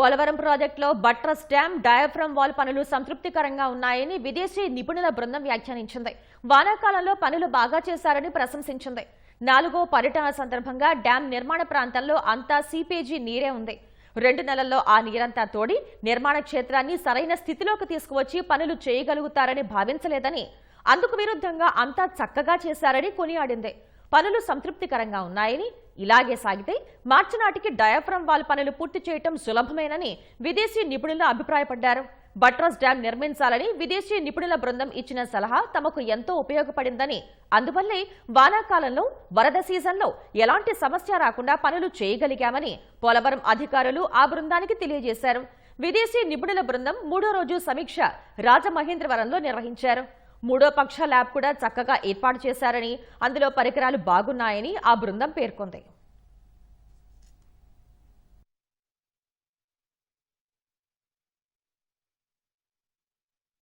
పోలవరం ప్రాజెక్టులో buttress dam diaphragm wall పనులు సంతృప్తికరంగా ఉన్నాయని విదేశీ నిపుణుల బృందం వ్యాఖ్యానించింది. వానాకాలంలో పనులు బాగా చేశారని ప్రశంసించింది. నాలుగో పర్యటన సందర్భంగా డ్యాం నిర్మాణ ప్రాంతంలో అంతా సీపేజీ నీరే ఉంది. రెండు నెలల్లో ఆ నీరంతా తోడి నిర్మాణ క్షేత్రాన్ని సరైన స్థితిలోకి తీసుకువచ్చి పనులు చేయగలుగుతారని భావించలేదని అందుకు విరుద్ధంగా అంతా చక్కగా చేశారని కొనియాడింది. పనులు సంతృప్తికరంగా ఉన్నాయని ఇలాగే సాగితే మార్చి నాటికి డయాఫ్రమ్ వాల్ పనులు పూర్తి చేయటం సులభమేనని విదేశీ నిపుణులు అభిప్రాయపడ్డారు. బట్రస్ డ్యాం నిర్మించాలని విదేశీ నిపుణుల బృందం ఇచ్చిన సలహా తమకు ఎంతో ఉపయోగపడిందని. అందువల్లే వానాకాలంలో వరద సీజన్లో ఎలాంటి సమస్య రాకుండా పనులు చేయగలిగామని పోలవరం అధికారులు ఆ బృందానికి తెలియజేశారు. విదేశీ నిపుణుల బృందం మూడో రోజు సమీక్ష రాజమహేంద్రవరంలో నిర్వహించారు. మూడో పక్ష ల్యాబ్ కూడా చక్కగా ఏర్పాటు చేశారని అందులో పరికరాలు బాగున్నాయని ఆ బృందం పేర్కొంది.